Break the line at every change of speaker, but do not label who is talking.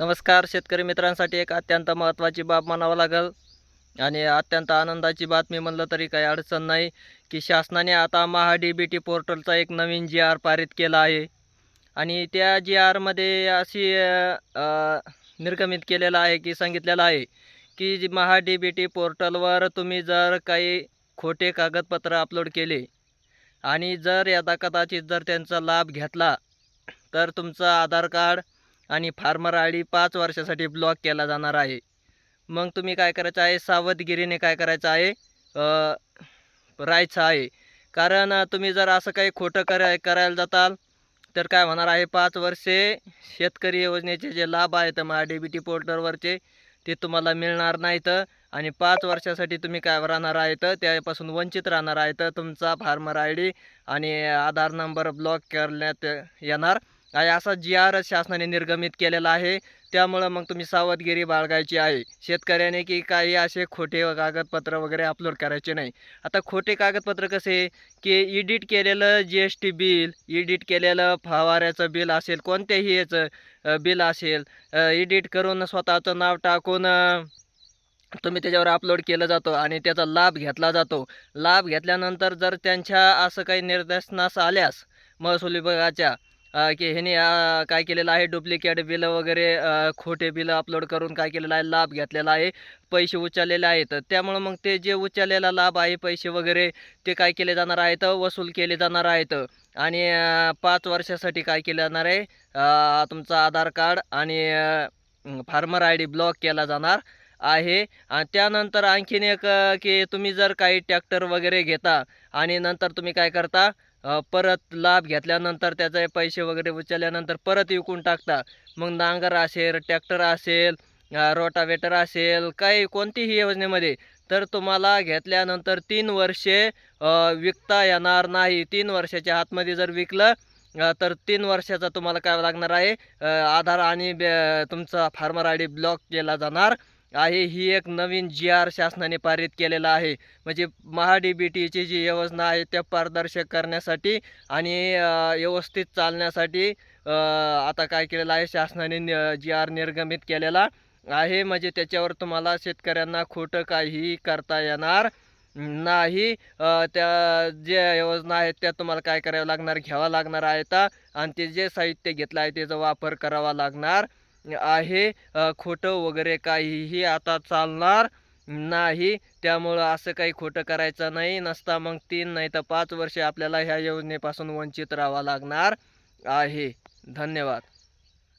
नमस्कार शेतकरी मित्रांसाठी एक अत्यंत महत्त्वाची बाब म्हणावं लागेल. आणि अत्यंत आनंदाची बातमी म्हणलं तरी काही अडचण नाही की शासनाने आता महा डी बी टी पोर्टलचा एक नवीन जी आर पारित केला आहे. आणि त्या जी आरमध्ये अशी निर्गमित केलेलं आहे की सांगितलेलं आहे की जी महा डी बी टी पोर्टलवर तुम्ही जर काही खोटे कागदपत्र अपलोड केले आणि जर यदा कदाचित जर त्यांचा लाभ घेतला तर तुमचं आधार कार्ड आणि फार्मर आय डी पाच वर्षासाठी ब्लॉक केला जाणार आहे. मग तुम्ही काय करायचं आहे? सावधगिरीने काय करायचं आहे? राहायचं आहे. कारण तुम्ही जर असं काही खोटं करा करायला जाताल तर काय होणार आहे? पाच वर्षे शेतकरी योजनेचे जे लाभ आहेत महा डी बी टी पोर्टलवरचे ते तुम्हाला मिळणार नाहीत. आणि पाच वर्षासाठी तुम्ही काय राहणार आहेत? त्यापासून वंचित राहणार आहेत. तुमचा फार्मर आय डी आणि आधार नंबर ब्लॉक करण्यात येणार. असा जी आर शासनाने निर्गमित केलेला आहे त्यामुळं मग तुम्ही सावधगिरी बाळगायची आहे. शेतकऱ्याने की काही असे खोटे कागदपत्र वगैरे अपलोड करायचे नाही. आता खोटे कागदपत्र कसे? की इडिट केलेलं G S T bill edit केलेलं फवाऱ्याचं बिल असेल कोणत्याही याचं बिल असेल इडिट करून स्वतःचं नाव टाकून तुम्ही त्याच्यावर अपलोड केलं जातो आणि त्याचा लाभ घेतला जातो. लाभ घेतल्यानंतर जर त्यांच्या असं काही निर्देशनास आल्यास महसूल विभागाच्या की ह्याने काय केलेलं आहे? डुप्लिकेट बिलं वगैरे खोटे बिलं अपलोड करून काय केलेलं आहे? लाभ घेतलेला आहे. पैसे उचललेले आहेत. त्यामुळं मग ते जे उचललेला लाभ आहे पैसे वगैरे ते काय केले जाणार आहेत? वसूल केले जाणार आहेत. आणि पाच वर्षासाठी काय केलं जाणार आहे? तुमचा तुमचं आधार कार्ड आणि फार्मर आय डी ब्लॉक केला जाणार आहे. आणि त्यानंतर आणखीन एक की तुम्ही जर काही ट्रॅक्टर वगैरे घेता आणि नंतर तुम्ही काय करता? परत लाभ घेतल्यानंतर त्याचे पैसे वगैरे उचलल्यानंतर परत विकून टाकता. मग नांगर असेल ट्रॅक्टर असेल रोटावेटर असेल काही कोणतीही योजनेमध्ये. तर तुम्हाला घेतल्यानंतर तीन वर्षे विकता येणार नाही. तीन वर्षाच्या आतमध्ये जर विकलं तर तीन वर्षाचा तुम्हाला काय लागणार आहे? आधार आणि बे- तुमचा फार्मर आय डी ब्लॉक केला जाणार. आहे ही एक नवीन जी आर शासनाने पारित केलेला आहे. म्हणजे महा डी बी टीची जी योजना आहे त्या पारदर्शक करण्यासाठी आणि व्यवस्थित चालण्यासाठी आता काय केलेलं आहे शासनाने जी आर निर्गमित केलेला आहे. म्हणजे त्याच्यावर तुम्हाला शेतकऱ्यांना खोटं काहीही करता येणार नाही. त्या ज्या योजना आहेत त्या तुम्हाला काय करावं लागणार घ्यावं लागणार आहेत. आणि ते जे साहित्य घेतलं आहे त्याचा वापर करावा लागणार. आहे. खोटं वगैरे काहीही आता चालणार नाही. त्यामुळं असं काही खोटं करायचं नाही. नसता मग तीन नाही तर पाच वर्षे आपल्याला ह्या योजनेपासून वंचित राहावं लागणार आहे. धन्यवाद.